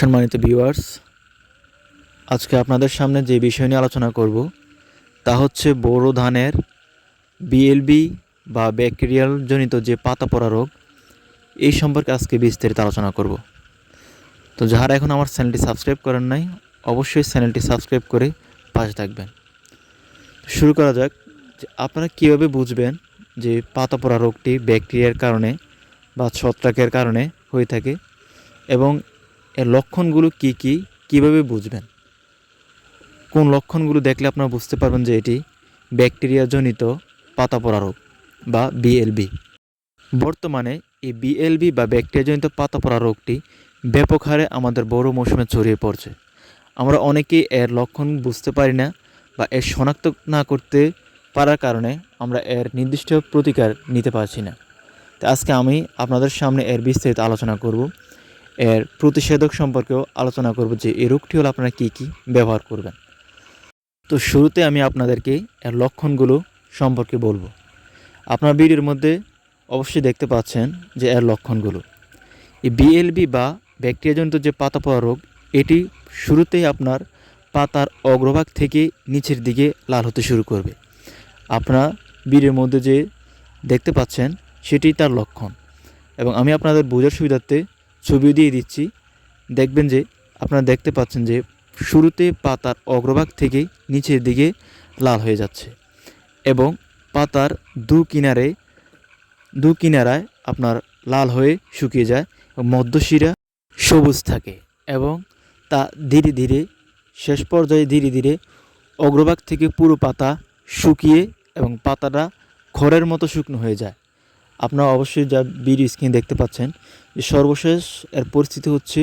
সম্মানিত ভিউয়ার্স আজকে আপনাদের সামনে যে বিষয় নিয়ে আলোচনা করব, তা হচ্ছে বোরো ধানের বিএলবি বা ব্যাকটেরিয়াল জনিত যে পাতা পড়া রোগ, এই সম্পর্কে আজকে বিস্তারিত আলোচনা করব। তো যারা এখন আমার চ্যানেলটি সাবস্ক্রাইব করেন নাই, অবশ্যই চ্যানেলটি সাবস্ক্রাইব করে পাশে থাকবেন। শুরু করা যাক যে আপনারা কীভাবে বুঝবেন যে পাতা পড়া রোগটি ব্যাকটেরিয়ার কারণে বা ছত্রাকের কারণে হয়ে থাকে এবং এর লক্ষণগুলো কি কি, কীভাবে বুঝবেন? কোন লক্ষণগুলো দেখলে আপনারা বুঝতে পারবেন যে এটি ব্যাকটেরিয়া জনিত পাতা পড়া রোগ বা বিএলবি বর্তমানে এই বিএলবি বা ব্যাকটেরিয়াজনিত পাতা পড়া রোগটি ব্যাপক হারে আমাদের বড় মৌসুমে ছড়িয়ে পড়ছে। আমরা অনেকেই এর লক্ষণ বুঝতে পারি না বা এর শনাক্ত না করতে পারার কারণে আমরা এর নির্দিষ্ট প্রতিকার নিতে পারছি না। তো আজকে আমি আপনাদের সামনে এর বিস্তারিত আলোচনা করব। এর প্রতিষেধক সম্পর্কেও আলোচনা করব যে এই রোগটি হলে আপনারা কী কী ব্যবহার করবেন। তো শুরুতে আমি আপনাদেরকে এর লক্ষণগুলো সম্পর্কে বলব। আপনার ভিডিওর মধ্যে অবশ্যই দেখতে পাচ্ছেন যে এর লক্ষণগুলো। এই বিএলবি বা ব্যাকটেরিয়াজনিত যে পাতা পড়া রোগ, এটি শুরুতেই আপনার পাতার অগ্রভাগ থেকে নিচের দিকে লাল হতে শুরু করবে। আপনার ভিডিওর মধ্যে যে দেখতে পাচ্ছেন, সেটি তার লক্ষণ। এবং আমি আপনাদের বোঝার সুবিধার্থে ছবি দিয়ে দিচ্ছি। দেখবেন যে, আপনারা দেখতে পাচ্ছেন যে, শুরুতে পাতার অগ্রভাগ থেকে নিচের দিকে লাল হয়ে যাচ্ছে এবং পাতার দু কিনারে দু কিনারায় আপনার লাল হয়ে শুকিয়ে যায় মধ্যশিরা সবুজ থাকে এবং তা ধীরে ধীরে, শেষ পর্যায়ে ধীরে ধীরে অগ্রভাগ থেকে পুরো পাতা শুকিয়ে এবং পাতাটা খড়ের মতো শুকনো হয়ে যায়। আপনারা অবশ্যই যা ভিডিও স্ক্রিন দেখতে পাচ্ছেন, যে সর্বশেষ এর পরিস্থিতি হচ্ছে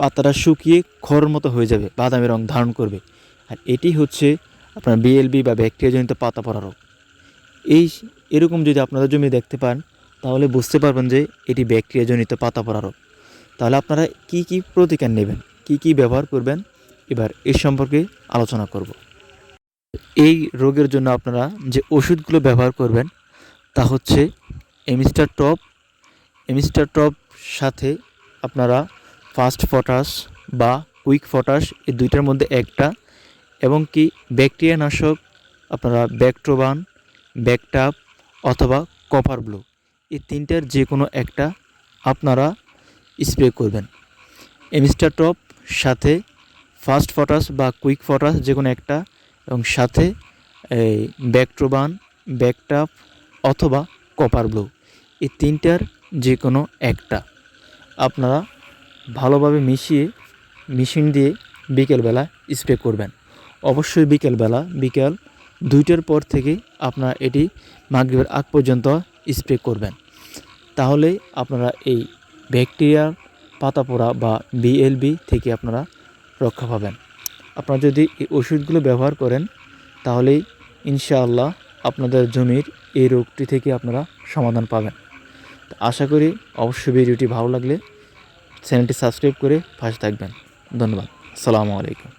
পাতাটা শুকিয়ে খড়ের মতো হয়ে যাবে, বাদামি রং ধারণ করবে। আর এটি হচ্ছে আপনার বিএলবি বা ব্যাকটেরিয়াজনিত পাতা পড়া রোগ। এই এরকম যদি আপনাদের জমি দেখতে পান, তাহলে বুঝতে পারবেন যে এটি ব্যাকটেরিয়াজনিত পাতা পড়া রোগ। তাহলে আপনারা কি কি প্রতিকার নেবেন, কি কি ব্যবহার করবেন, এবার এ সম্পর্কে আলোচনা করব। এই রোগের জন্য আপনারা যে ওষুধগুলো ব্যবহার করবেন, তা হচ্ছে এমিস্টার টপ এমিস্টার টপ সাথে আপনারা ফাস্ট ফটাস বা কুইক ফটাস এই দুইটার মধ্যে একটা এবং কি ব্যাকটেরিয়া নাশক আপনারা ব্যাকট্রোবান ব্যাকটাপ অথবা কপার ব্লু এই তিনটার যে কোনো একটা আপনারা স্প্রে করবেন। এমিস্টার টপ সাথে ফাস্ট ফটাস বা কুইক ফটাস যে কোনো একটা এবং সাথে এই ব্যাকট্রোবান ব্যাকটাপ অথবা কপার ব্লু এই তিনটার যে কোনো একটা। আপনারা ভালোভাবে মিশিয়ে মেশিন দিয়ে বিকেলবেলা স্প্রে করবেন। অবশ্যই বিকেলবেলা, বিকেল দুইটার পর থেকে আপনারা এটি মাগরিবের আগ পর্যন্ত স্প্রে করবেন। তাহলে আপনারা এই ব্যাকটেরিয়ার পাতা পোড়া বা বিএলবি থেকে আপনারা রক্ষা পাবেন। আপনারা যদি এই ওষুধগুলো ব্যবহার করেন, তাহলেই ইনশাআল্লাহ আপনাদের জমির এই রোগটি থেকে আপনারা সমাধান পাবেন। আশা করি অবশ্যই ভিডিওটি ভালো লাগলে চ্যানেলটি সাবস্ক্রাইব করে পাশে থাকবেন। ধন্যবাদ। আসসালামু আলাইকুম।